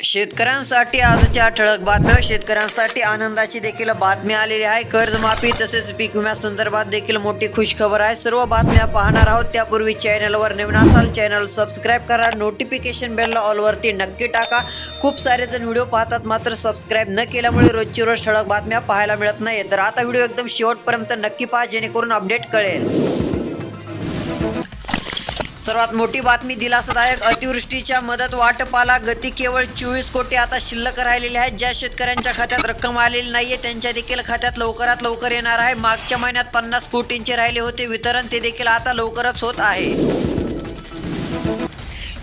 शेतकऱ्यांसाठी आजच्या ठळक बातम्या शेतकऱ्यांसाठी आनंदाची देखील बातमी आलेली आहे. कर्जमाफी तसेच पीक विम्यासंदर्भात देखील मोठी खुशखबर आहे. सर्व बातम्या पाहणार आहोत. त्यापूर्वी चॅनलवर नवीन असाल चॅनल सबस्क्राईब करा. नोटिफिकेशन बेलला ऑलवरती नक्की टाका. खूप सारे जण व्हिडिओ पाहतात मात्र सबस्क्राईब न केल्यामुळे रोजची रोज ठळक बातम्या पाहायला मिळत नाही तर आता व्हिडिओ एकदम शेवटपर्यंत नक्की पहा जेणेकरून अपडेट कळेल. सर्वात मोठी बातमी दिलासादायक अतिवृष्टीच्या मदत वाटपाला गती केवळ चोवीस कोटी आता शिल्लक राहिलेली आहेत ज्या शेतकऱ्यांच्या खात्यात रक्कम आलेली नाहीये त्यांच्या देखील खात्यात लवकरात लवकर येणार आहे. मागच्या महिन्यात पन्नास कोटींचे राहिले होते वितरण ते देखील आता लवकरच होत आहे.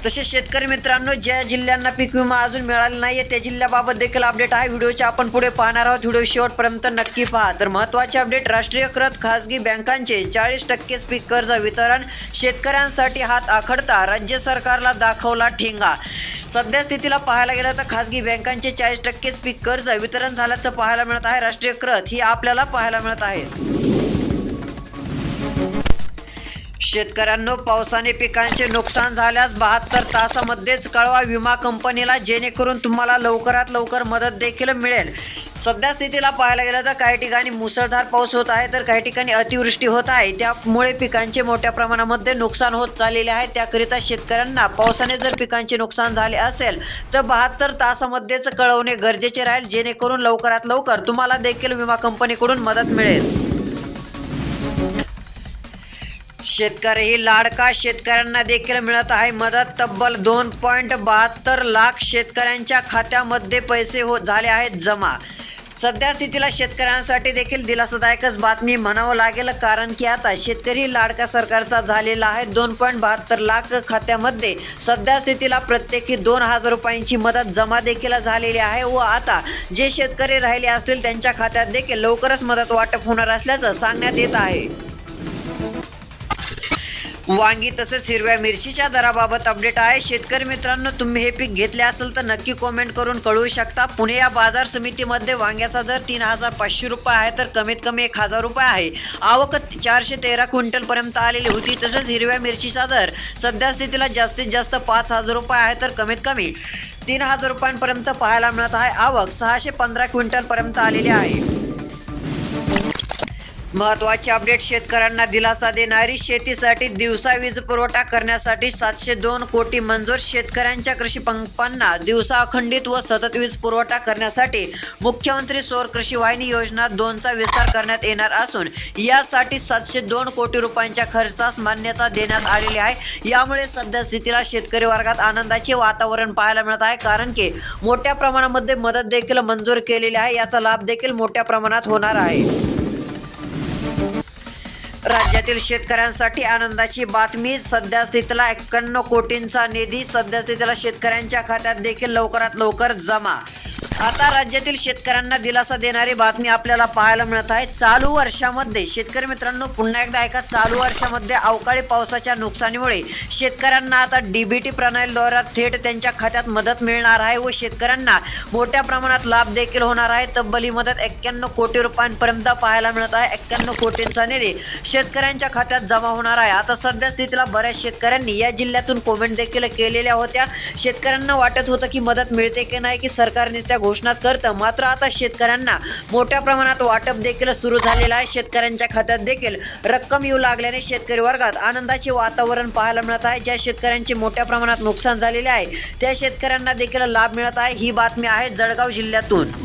तसेच शेतकरी मित्रांनो ज्या जिल्ह्यांना पीक विमा अजून मिळाला नाहीये त्या जिल्ह्याबाबत देखील अपडेट आहे. व्हिडिओच्या आपण पुढे पाहणार आहोत. व्हिडिओ शेवटपर्यंत नक्की पहा. तर महत्त्वाचे अपडेट राष्ट्रीयकृत खासगी बँकांचे चाळीस टक्केच पीक कर्ज वितरण शेतकऱ्यांसाठी हात आखडता राज्य सरकारला दाखवला ठेंगा. सध्या स्थितीला पाहायला गेलं तर खासगी बँकांचे चाळीस टक्केच पीक कर्ज वितरण झाल्याचं पाहायला मिळत आहे. राष्ट्रीयकृत ही आपल्याला पाहायला मिळत आहे. शेतकऱ्यांनो पावसाने पिकांचे नुकसान झाल्यास बहात्तर तासामध्येच कळवा विमा कंपनीला जेणेकरून तुम्हाला लवकरात लवकर मदत देखील मिळेल. सध्या स्थितीला पाहायला गेलं तर काही ठिकाणी मुसळधार पाऊस होत आहे तर काही ठिकाणी अतिवृष्टी होत आहे. त्यामुळे पिकांचे मोठ्या प्रमाणामध्ये नुकसान होत चाललेले आहे. त्याकरिता शेतकऱ्यांना पावसाने जर पिकांचे नुकसान झाले असेल तर बहात्तर तासामध्येच कळवणे गरजेचे राहील जेणेकरून लवकरात लवकर तुम्हाला देखील विमा कंपनीकडून मदत मिळेल. शेतकरी लाडका शेतकऱ्यांना देखील मिळत आहे मदत. तब्बल दोन पॉईंट बहात्तर लाख शेतकऱ्यांच्या खात्यामध्ये पैसे हो झाले आहेत जमा. सध्या स्थितीला शेतकऱ्यांसाठी देखील दिलासादायकच बातमी म्हणावं लागेल कारण की आता शेतकरी लाडका सरकारचा झालेला आहे. दोन पॉईंट बहात्तर लाख खात्यामध्ये सध्या स्थितीला प्रत्येकी दोन हजार रुपयांची मदत जमा देखील झालेली आहे व आता जे शेतकरी राहिले असतील त्यांच्या खात्यात देखील लवकरच मदत वाटप होणार असल्याचं सांगण्यात येत आहे. वांगी तसेच हिरव्या मिरचीच्या दराबाबत अपडेट आहे. शेतकरी मित्रांनो तुम्ही हे पीक घेतले असेल तर नक्की कॉमेंट करून कळवू शकता. पुणे या बाजार समितीमध्ये वांग्याचा दर तीन हजार पाचशे रुपये आहे तर कमीत कमी एक हजार रुपये आहे. आवक चारशे तेरा क्विंटलपर्यंत आलेली होती. तसेच हिरव्या मिरचीचा दर सध्या स्थितीला जास्तीत जास्त पाच हजार रुपये आहे तर कमीत कमी तीन हजार रुपयांपर्यंत पाहायला मिळत आहे. आवक सहाशे पंधरा क्विंटलपर्यंत आलेली आहे. महत्त्वाचे अपडेट शेतकऱ्यांना दिलासा देणारी शेतीसाठी दिवसा वीज पुरवठा करण्यासाठी सातशे दोन कोटी मंजूर शेतकऱ्यांच्या कृषी पंपांना दिवसा अखंडित व सतत वीज पुरवठा करण्यासाठी मुख्यमंत्री सौर कृषी वाहिनी योजना दोनचा विस्तार करण्यात येणार असून यासाठी सातशे दोन कोटी रुपयांच्या खर्चास मान्यता देण्यात आलेली आहे. यामुळे सध्या स्थितीला शेतकरी वर्गात आनंदाचे वातावरण पाहायला मिळत आहे कारण की मोठ्या प्रमाणामध्ये मदत देखील मंजूर केलेली आहे याचा लाभ देखील मोठ्या प्रमाणात होणार आहे. राज्यातील शेतकऱ्यांसाठी आनंदाची बातमी. सध्या स्थितीला एक्क्याण्णव कोटींचा निधी सध्यास्थितीला शेतकऱ्यांच्या खात्यात देखील लवकरात लवकर जमा. आता राज्यातील शेतकऱ्यांना दिलासा देणारी बातमी आपल्याला पाहायला मिळत आहे. चालू वर्षामध्ये शेतकरी मित्रांनो पुन्हा एकदा ऐका चालू वर्षामध्ये अवकाळी पावसाच्या नुकसानीमुळे शेतकऱ्यांना आता डीबीटी प्रणालीद्वारे थेट त्यांच्या खात्यात मदत मिळणार आहे व शेतकऱ्यांना मोठ्या प्रमाणात लाभ देखील होणार आहे. तब्बल ही मदत एक्क्याण्णव कोटी रुपयांपर्यंत पाहायला मिळत आहे. एक्क्याण्णव कोटींचा निधी शेतकऱ्यांच्या खात्यात जमा होणार आहे. आता सध्या स्थितीला बऱ्याच शेतकऱ्यांनी या जिल्ह्यातून कोमेंट देखील केलेल्या होत्या. शेतकऱ्यांना वाटत होतं की मदत मिळते की नाही की सरकारने त्या घोषणाच करतं. मात्र आता शेतकऱ्यांना मोठ्या प्रमाणात वाटप देखील सुरू झालेलं आहे. शेतकऱ्यांच्या खात्यात देखील रक्कम येऊ लागल्याने शेतकरी वर्गात आनंदाचे वातावरण पाहायला मिळत आहे. ज्या शेतकऱ्यांचे मोठ्या प्रमाणात नुकसान झालेले आहे त्या शेतकऱ्यांना देखील लाभ मिळत आहे. ही बातमी आहे जळगाव जिल्ह्यातून.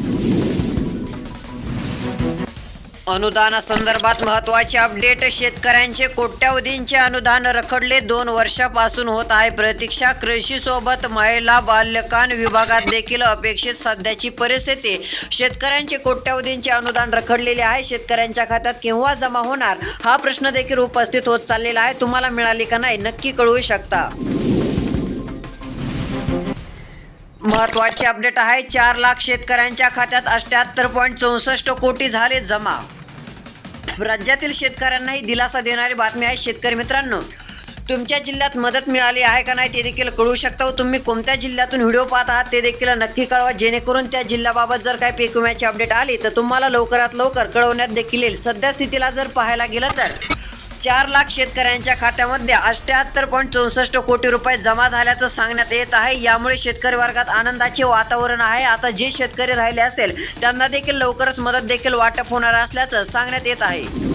अनुदानासंदर्भात महत्त्वाचे अपडेट. शेतकऱ्यांचे कोट्यावधींचे अनुदान रखडले. दोन वर्षापासून होत आहे प्रतीक्षा. कृषीसोबत महिला बाल्यकान विभागात देखील अपेक्षित सध्याची परिस्थिती. शेतकऱ्यांचे कोट्यावधींचे अनुदान रखडलेले आहे. शेतकऱ्यांच्या खात्यात केव्हा जमा होणार? हा प्रश्न देखील उपस्थित होत चाललेला आहे. तुम्हाला मिळाली का नाही नक्की कळवू शकता. महत्त्वाचे अपडेट आहे. चार लाख शेतकऱ्यांच्या खात्यात अठ्याहत्तर पॉईंट चौसष्ट कोटी झाले जमा. राज्यातील शेतकऱ्यांनाही दिलासा देणारी बातमी आहे शेतकरी मित्रांनो. तुमच्या जिल्ह्यात मदत मिळाली आहे का नाही ते देखील कळू शकता व हो. तुम्ही कोणत्या जिल्ह्यातून व्हिडिओ पाहत आहात ते देखील नक्की कळवा. जेणेकरून त्या जिल्ह्याबाबत जर काही पीक विम्याची अपडेट आली तर तुम्हाला लवकरात लवकर कळवण्यात देखील येईल. सध्या स्थितीला जर पाहायला गेलं तर. चार लाख शेतकऱ्यांच्या खात्यामध्ये अठ्याहत्तर पॉईंट चौसष्ट कोटी रुपये जमा झाल्याचं सांगण्यात येत आहे. यामुळे शेतकरी वर्गात आनंदाचे वातावरण आहे. आता जे शेतकरी राहिले असेल त्यांना देखील लवकरच मदत देखील वाटप होणार असल्याचं सांगण्यात येत आहे.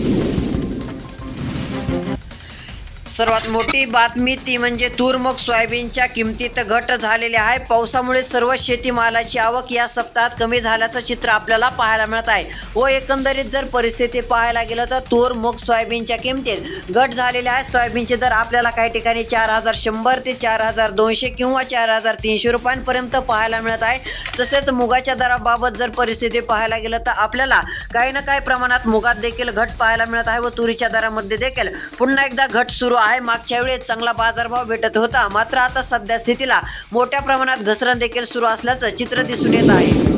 सर्वात मोठी बातमी ती म्हणजे तूर मग सोयाबीनच्या किमतीत घट झालेली आहे. पावसामुळे सर्व शेतीमालाची आवक या सप्ताहात कमी झाल्याचं चित्र आपल्याला पाहायला मिळत आहे. व एकंदरीत जर परिस्थिती पाहायला गेलं तर तूर मग सोयाबीनच्या किमतीत घट झालेली आहे. सोयाबीनचे दर आपल्याला काही ठिकाणी चार हजार शंभर ते चार हजार दोनशे किंवा चार हजार तीनशे रुपयांपर्यंत पाहायला मिळत आहे. तसेच मुगाच्या दराबाबत जर परिस्थिती पाहायला गेलं तर आपल्याला काही ना काही प्रमाणात मुगात देखील घट पाहायला मिळत आहे व तुरीच्या दरामध्ये देखील पुन्हा एकदा घट सुरू आहे. मागच्या वेळेस चांगला बाजारभाव भेटत होता. मात्र आता सध्या स्थितीला मोठ्या प्रमाणात घसरण देखील सुरू असल्याचं चित्र दिसून येत आहे.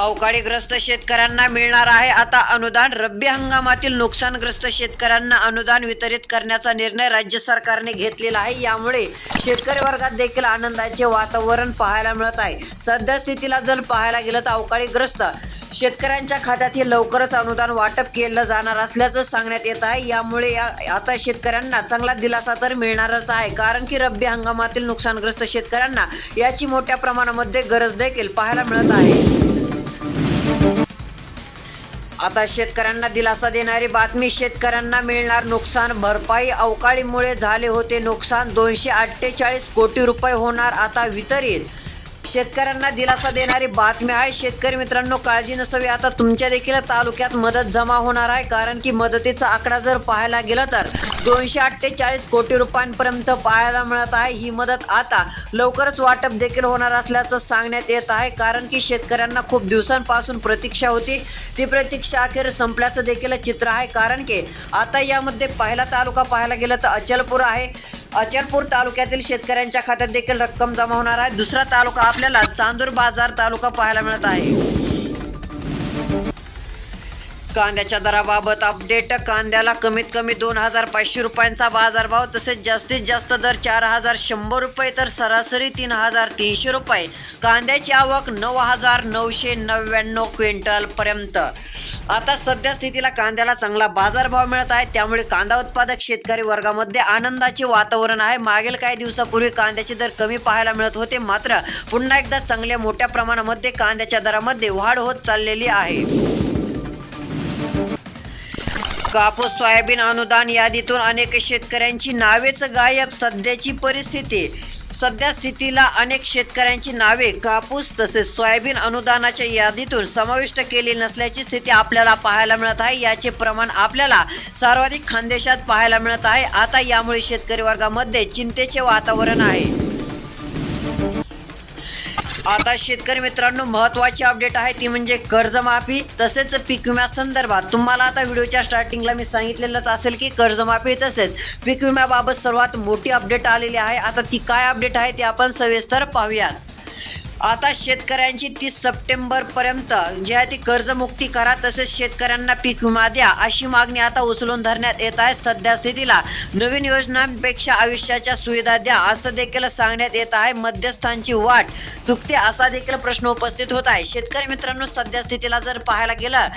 अवकाळीग्रस्त शेतकऱ्यांना मिळणार आहे. आता अनुदान रब्बी हंगामातील नुकसानग्रस्त शेतकऱ्यांना अनुदान वितरित करण्याचा निर्णय राज्य सरकारने घेतलेला आहे. यामुळे शेतकरी वर्गात देखील आनंदाचे वातावरण पाहायला मिळत आहे. सध्या स्थितीला जर पाहायला गेलं तर अवकाळीग्रस्त शेतकऱ्यांच्या खात्यात हे लवकरच अनुदान वाटप केलं जाणार असल्याचं सांगण्यात येत आहे. यामुळे या- आता शेतकऱ्यांना चांगला दिलासा तर मिळणारच आहे. कारण की रब्बी हंगामातील नुकसानग्रस्त शेतकऱ्यांना याची मोठ्या प्रमाणामध्ये गरज देखील पाहायला मिळत आहे. आता शेतकऱ्यांना दिलासा देणारी बातमी शेतकऱ्यांना मिळणार नुकसान भरपाई अवकाळीमुळे झाले होते नुकसान दोनशे अठ्ठेचाळीस कोटी रुपये होणार आता वितरित. शेतकऱ्यांना दिलासा देणारी बातमी आहे. शेतकरी मित्रांनो काळजी नसावी. आता तुमच्या देखील तालुक्यात मदत जमा होणार आहे. कारण की मदतीचा आकडा जर पाहायला गेला तर दोनशे अठ्ठेचाळीस कोटी रुपयांपर्यंत पाहायला मिळत आहे. ही मदत आता लवकरच वाटप देखील होणार असल्याचं सांगण्यात येत आहे. कारण की शेतकऱ्यांना खूप दिवसांपासून प्रतीक्षा होती. ती प्रतीक्षा अखेर संपल्याचं देखील चित्र आहे. कारण की आता यामध्ये पहिला तालुका पाहायला गेला तर अचलपूर आहे. अचलपूर तालुक्यातील शेतकऱ्यांच्या खात्यात देखील रक्कम जमा होणार आहे. दुसरा तालुका आपल्याला चांदूर बाजार तालुका पाहायला मिळत आहे. कांद्याच्या दराबाबत अपडेट कांद्याला कमीत कमी दोन हजार पाचशे रुपयांचा बाजारभाव तसेच जास्तीत जास्त दर चार हजार शंभर रुपये तर सरासरी तीन हजार तीनशे रुपये. कांद्याची आवक नऊ हजार नऊशे नव्याण्णव क्विंटलपर्यंत आता सध्या स्थितीला कांद्याला चांगला बाजारभाव मिळत आहे. त्यामुळे कांदा उत्पादक शेतकरी वर्गामध्ये आनंदाचे वातावरण आहे. मागील काही दिवसापूर्वी कांद्याचे दर कमी पाहायला मिळत होते. मात्र पुन्हा एकदा चांगल्या मोठ्या प्रमाणामध्ये कांद्याच्या दरामध्ये वाढ होत चाललेली आहे. कापूस सोयाबीन अनुदान यादीतून अनेक शेतकऱ्यांची नावेच गायब. सध्याची परिस्थिती सध्या स्थितीला अनेक शेतकऱ्यांची नावे कापूस तसेच सोयाबीन अनुदानाच्या यादीतून समाविष्ट केली नसल्याची स्थिती आपल्याला पाहायला मिळत आहे. याचे प्रमाण आपल्याला सर्वाधिक खानदेशात पाहायला मिळत आहे. आता यामुळे शेतकरी वर्गामध्ये चिंतेचे वातावरण आहे. आता शेतकरी मित्रांनो महत्त्वाची अपडेट आहे ती म्हणजे कर्जमाफी तसेच पीक विम्या संदर्भात. तुम्हाला आता व्हिडिओच्या स्टार्टिंगला मी सांगितलेलंच असेल की कर्जमाफी तसेच पीक विम्याबाबत सर्वात मोठी अपडेट आलेली आहे. आता ती काय अपडेट आहे ती आपण सविस्तर पाहूयात. आता शेतकऱ्यांची तीस सप्टेंबरपर्यंत जी आहे ती कर्जमुक्ती करा तसेच शेतकऱ्यांना पीक विमा द्या अशी मागणी आता उचलून धरण्यात येत आहे सध्या स्थितीला. नवीन योजनांपेक्षा आयुष्याच्या सुविधा द्या असं देखील सांगण्यात येत आहे. मध्यस्थांची वाट चुकते असा देखील प्रश्न उपस्थित होत आहे. शेतकरी मित्रांनो सध्या स्थितीला जर पाहायला गेलं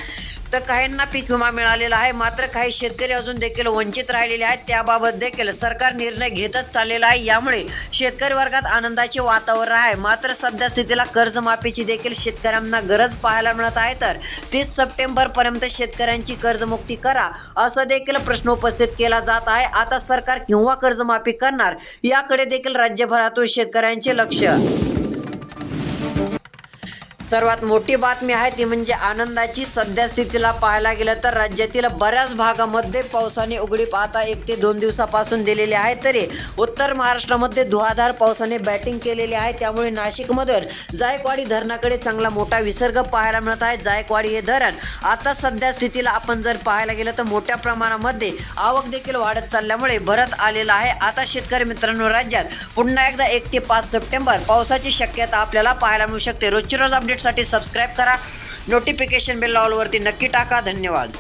तर काहींना पीक विमा मिळालेला आहे. मात्र काही शेतकरी अजून देखील वंचित राहिलेले आहेत. त्याबाबत देखील सरकार निर्णय घेतच चाललेला आहे. यामुळे शेतकरी वर्गात आनंदाचे वातावरण आहे. मात्र सध्या स्थितीला कर्जमाफीची देखील शेतकऱ्यांना गरज पाहायला मिळत आहे. तर तीस सप्टेंबरपर्यंत शेतकऱ्यांची कर्जमुक्ती करा असं देखील प्रश्न उपस्थित केला जात आहे. आता सरकार केव्हा कर्जमाफी करणार? याकडे देखील राज्यभरातून शेतकऱ्यांचे लक्ष सर्वात मोठी बातमी आहे ती म्हणजे आनंदाची सध्या स्थितीला पाहायला गेलं तर राज्यातील बऱ्याच भागामध्ये पावसाने उघडीप आता एक ते दोन दिवसापासून दिलेली आहे. तरी उत्तर महाराष्ट्रामध्ये धुवाधार पावसाने बॅटिंग केलेली आहे. त्यामुळे नाशिकमधून जायकवाडी धरणाकडे चांगला मोठा विसर्ग पाहायला मिळत आहे. जायकवाडी हे धरण आता सध्या स्थितीला आपण जर पाहायला गेलं तर मोठ्या प्रमाणामध्ये आवक देखील वाढत चालल्यामुळे भरत आलेला आहे. आता शेतकरी मित्रांनो राज्यात पुन्हा एकदा एक ते पाच सप्टेंबर पावसाची शक्यता आपल्याला पाहायला मिळू शकते. रोजची रोज अपडेटसाठी सबस्क्राईब करा. नोटिफिकेशन बेल ऑलवरती नक्की टाका. धन्यवाद.